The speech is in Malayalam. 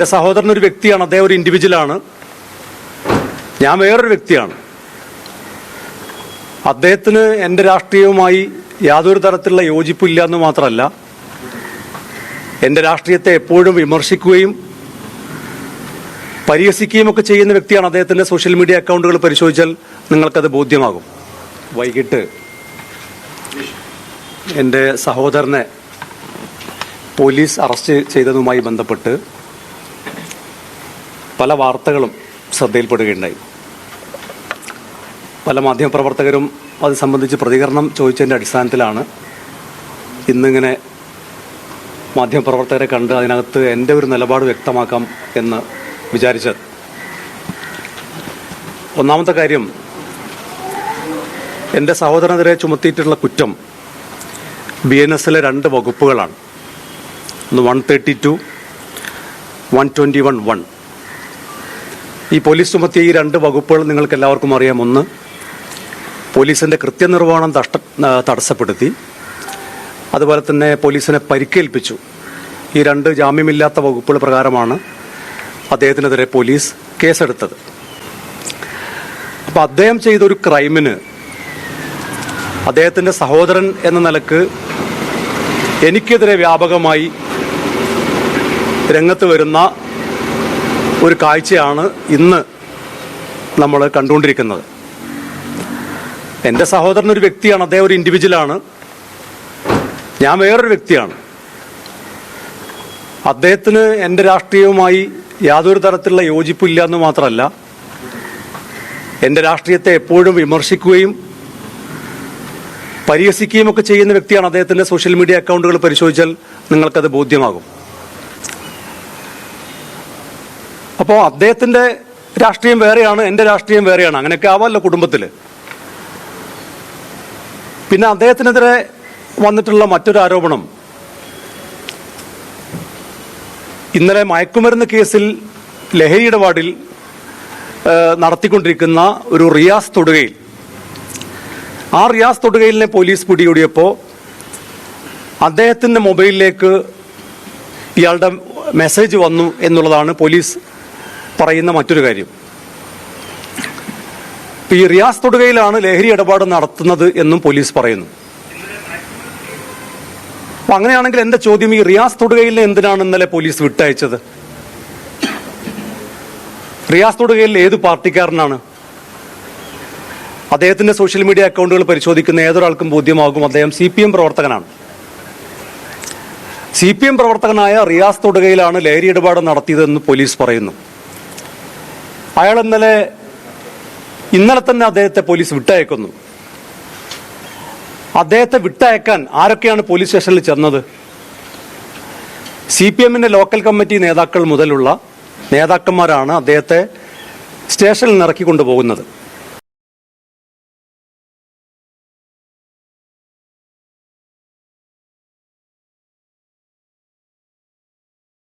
എന്റെ സഹോദരൻ ഒരു വ്യക്തിയാണ് അദ്ദേഹം ഒരു ഇൻഡിവിജ്വൽ ആണ്. ഞാൻ വേറൊരു വ്യക്തിയാണ്. അദ്ദേഹത്തിന് എന്റെ രാഷ്ട്രീയവുമായി യാതൊരു തരത്തിലുള്ള യോജിപ്പില്ല എന്ന് മാത്രമല്ല എന്റെ രാഷ്ട്രീയത്തെ എപ്പോഴും വിമർശിക്കുകയും പരിഹസിക്കുകയും ഒക്കെ ചെയ്യുന്ന വ്യക്തിയാണ് അദ്ദേഹത്തിന്റെ സോഷ്യൽ മീഡിയ അക്കൗണ്ടുകൾ പരിശോധിച്ചാൽ നിങ്ങൾക്കത് ബോധ്യമാകും. വൈകിട്ട് എന്റെ സഹോദരനെ പോലീസ് അറസ്റ്റ് ചെയ്തതുമായി ബന്ധപ്പെട്ട് പല വാർത്തകളും ശ്രദ്ധയിൽപ്പെടുകയുണ്ടായി. പല മാധ്യമപ്രവർത്തകരും അത് സംബന്ധിച്ച് പ്രതികരണം ചോദിച്ചതിന്റെ അടിസ്ഥാനത്തിലാണ് ഇന്നിങ്ങനെ മാധ്യമപ്രവർത്തകരെ കണ്ട് അതിനകത്ത് എന്റെ ഒരു നിലപാട് വ്യക്തമാക്കാം എന്ന് വിചാരിച്ചത്. ഒന്നാമത്തെ കാര്യം എന്റെ സഹോദരനെതിരെ ചുമത്തിയിട്ടുള്ള കുറ്റം ബി എൻ എസിലെ രണ്ട് വകുപ്പുകളാണ്. ഒന്ന് one thirty two one twenty one one. ഈ പോലീസ് ചുമത്തിയ ഈ രണ്ട് വകുപ്പുകൾ നിങ്ങൾക്ക് എല്ലാവർക്കും അറിയാം. ഒന്ന് പോലീസിന്റെ കൃത്യനിർവഹണം തഷ്ട തടസ്സപ്പെടുത്തി. അതുപോലെ തന്നെ പോലീസിനെ പരിക്കേൽപ്പിച്ചു. ഈ രണ്ട് ജാമ്യമില്ലാത്ത വകുപ്പുകൾ പ്രകാരമാണ് അദ്ദേഹത്തിനെതിരെ പോലീസ് കേസെടുത്തത്. അപ്പൊ അദ്ദേഹം ചെയ്തൊരു ക്രൈമിന് അദ്ദേഹത്തിന്റെ സഹോദരൻ എന്ന നിലയ്ക്ക് എനിക്കെതിരെ വ്യാപകമായി രംഗത്ത് വരുന്ന ഒരു കാഴ്ചയാണ് ഇന്ന് നമ്മൾ കണ്ടുകൊണ്ടിരിക്കുന്നത്. എന്റെ സഹോദരൻ ഒരു വ്യക്തിയാണ് അദ്ദേഹം ഒരു ഇൻഡിവിജ്വലാണ് ഞാൻ വേറൊരു വ്യക്തിയാണ്. അദ്ദേഹത്തിന് എന്റെ രാഷ്ട്രീയവുമായി യാതൊരു തരത്തിലുള്ള യോജിപ്പില്ല എന്ന് മാത്രമല്ല എന്റെ രാഷ്ട്രീയത്തെ എപ്പോഴും വിമർശിക്കുകയും പരിഹസിക്കുകയും ഒക്കെ ചെയ്യുന്ന വ്യക്തിയാണ് അദ്ദേഹത്തിന്റെ സോഷ്യൽ മീഡിയ അക്കൗണ്ടുകൾ പരിശോധിച്ചാൽ നിങ്ങൾക്കത് ബോധ്യമാകും. അപ്പോൾ അദ്ദേഹത്തിന്റെ രാഷ്ട്രീയം വേറെയാണ് എന്റെ രാഷ്ട്രീയം വേറെയാണ്. അങ്ങനെയൊക്കെ ആവാമല്ലോ കുടുംബത്തിൽ പിന്നെ അദ്ദേഹത്തിനെതിരെ വന്നിട്ടുള്ള മറ്റൊരു ആരോപണം. ഇന്നലെ മയക്കുമരുന്ന് കേസിൽ ലഹരി ഇടപാടിൽ നടത്തിക്കൊണ്ടിരിക്കുന്ന ഒരു റിയാസ് തൊടുകയിൽ. ആ റിയാസ് തൊടുകയിലിനെ പോലീസ് പിടികൂടിയപ്പോൾ അദ്ദേഹത്തിന്റെ മൊബൈലിലേക്ക് ഇയാളുടെ മെസ്സേജ് വന്നു എന്നുള്ളതാണ് പോലീസ് പറയുന്ന മറ്റൊരു കാര്യം. ഈ റിയാസ് തൊടുകയിലാണ് ലഹരി ഇടപാട് നടത്തുന്നത് എന്നും പോലീസ് പറയുന്നു. അപ്പൊ അങ്ങനെയാണെങ്കിൽ എന്റെ ചോദ്യം? ഈ റിയാസ് തൊടുകയിലിനെ എന്തിനാണ് ഇന്നലെ പോലീസ് വിട്ടയച്ചത്? റിയാസ് തൊടുകയിൽ ഏത് പാർട്ടിക്കാരനാണ്? അദ്ദേഹത്തിന്റെ സോഷ്യൽ മീഡിയ അക്കൗണ്ടുകൾ പരിശോധിക്കുന്ന ഏതൊരാൾക്കും ബോധ്യമാകും. അദ്ദേഹം സി പി എം പ്രവർത്തകനാണ്. സി പി എം പ്രവർത്തകനായ റിയാസ് തൊടുകയിലാണ് ലഹരി ഇടപാട് നടത്തിയതെന്ന് പോലീസ് പറയുന്നു. അയാൾ ഇന്നലെ ഇന്നലെ തന്നെ അദ്ദേഹത്തെ പോലീസ് വിട്ടയക്കുന്നു. അദ്ദേഹത്തെ വിട്ടയക്കാൻ ആരൊക്കെയാണ് പോലീസ് സ്റ്റേഷനിൽ ചെന്നത്? സി പി എമ്മിന്റെ ലോക്കൽ കമ്മിറ്റി നേതാക്കൾ മുതലുള്ള നേതാക്കന്മാരാണ് അദ്ദേഹത്തെ സ്റ്റേഷനിൽ നിന്ന് ഇറക്കി കൊണ്ടുപോകുന്നത്